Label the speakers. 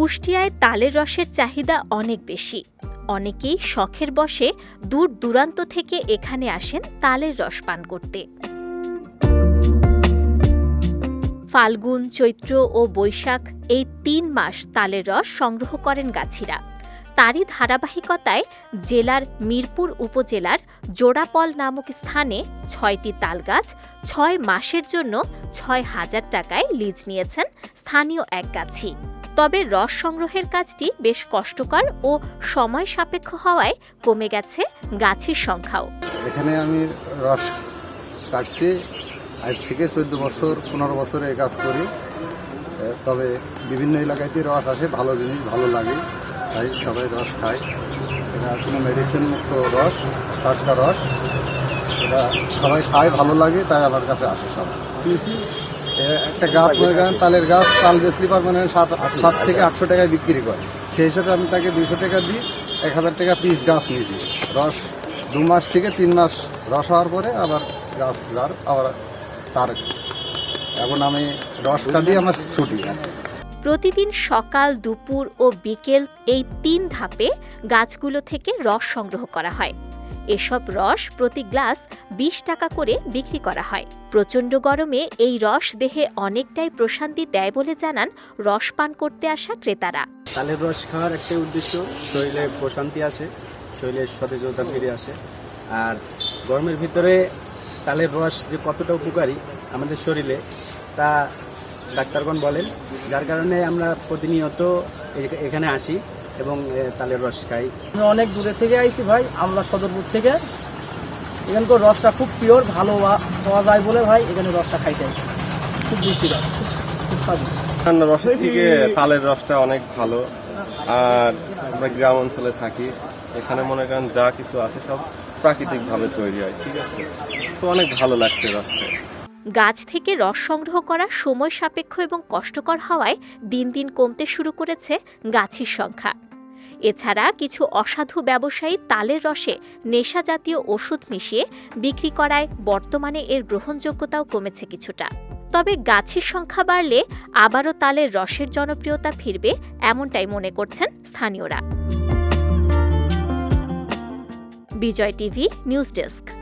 Speaker 1: কুষ্টিয়ায় তালের রসের চাহিদা অনেক বেশি। অনেকেই শখের বসে দূর দূরান্ত থেকে এখানে আসেন তালের রস পান করতে। ফাল্গুন, চৈত্র ও বৈশাখ এই তিন মাস তালের রস সংগ্রহ করেন গাছিরা। তারই ধারাবাহিকতায় জেলার মিরপুর উপজেলার জোড়াপল নামক স্থানে ছয়টি তালগাছ ছয় মাসের জন্য ছয় হাজার টাকায় লিজ নিয়েছেন স্থানীয় এক গাছি। তবে রস সংগ্রহের কাজটি বেশ কষ্টকর ও সময় সাপেক্ষ হওয়ায় কমে গেছে গাছের সংখ্যাও।
Speaker 2: এখানে আমি রস কাটছি। আজ থেকে চোদ্দ বছর পনেরো বছর এই কাজ করি। তবে বিভিন্ন এলাকাতে রস আসে ভালো জিনিস ভালো লাগে তাই সবাই রস খায়। এটা কোনো মেডিসিন মুক্ত রস টাটকা রস এটা সবাই খায় ভালো লাগে তাই আমার কাছে আসে সবাই একটা গাছ মনে করেন, তালের গাছ, তাল বেচলি পার মানে সাত সাত থেকে আটশো টাকায় বিক্রি করে। সেই হিসাবে আমি তাকে দুইশো টাকা দিই, এক হাজার টাকা পিস গাছ নিয়েছি রস, দু মাস থেকে তিন মাস রস হওয়ার পরে আবার গাছ যার আবার তার। এখন আমি রস কাটি আমার ছুটি।
Speaker 1: প্রতিদিন সকাল, দুপুর ও বিকেল এই তিন ধাপে গাছগুলো থেকে রস সংগ্রহ করা হয়। এসব রস প্রতি গ্লাস বিশ টাকা করে বিক্রি করা হয়। প্রচণ্ড গরমে এই রস দেহে অনেকটাই প্রশান্তি দেয় বলে জানান রস পান করতে আসা ক্রেতারা।
Speaker 3: তালের রস খাওয়ার একটাই উদ্দেশ্য, শরীরে প্রশান্তি আসে শরীরে সতেজতা ফিরে আসে। আর গরমের ভিতরে তালের রস যে কতটা উপকারী আমাদের শরীরে, তা ডাক্তারগণ বলেন। যার কারণে আমরা প্রতিনিয়ত এখানে আসি। এবং তালের রস খাই।
Speaker 4: আমি অনেক দূরে থেকে আইছি ভাই আমরা সদরপুর থেকে। এখানকার রসটা খুব পিওর ভালো পাওয়া যায় বলে ভাই এখানে রসটা খাইতে আইছি। খুব মিষ্টি রস খুব- খুব স্বাদ।
Speaker 5: রসের থেকে তালের রসটা অনেক ভালো। আর আমরা গ্রাম অঞ্চলে থাকি এখানে মনে করেন যা কিছু আছে সব প্রাকৃতিক ভাবে তৈরি হয় ঠিক আছে? তো অনেক ভালো লাগছে রসটা।
Speaker 1: গাছ থেকে রস সংগ্রহ করা সময় সাপেক্ষ এবং কষ্টকর হওয়ায় দিন দিন কমতে শুরু করেছে গাছের সংখ্যা। এছাড়া কিছু অসাধু ব্যবসায়ী তালের রসে নেশা জাতীয় ওষুধ মিশিয়ে বিক্রি করায় বর্তমানে এর গ্রহণযোগ্যতাও কমেছে কিছুটা। তবে গাছের সংখ্যা বাড়লে আবারও তালের রসের জনপ্রিয়তা ফিরবে এমনটাই মনে করছেন স্থানীয়রা। Bijoy TV, news desk.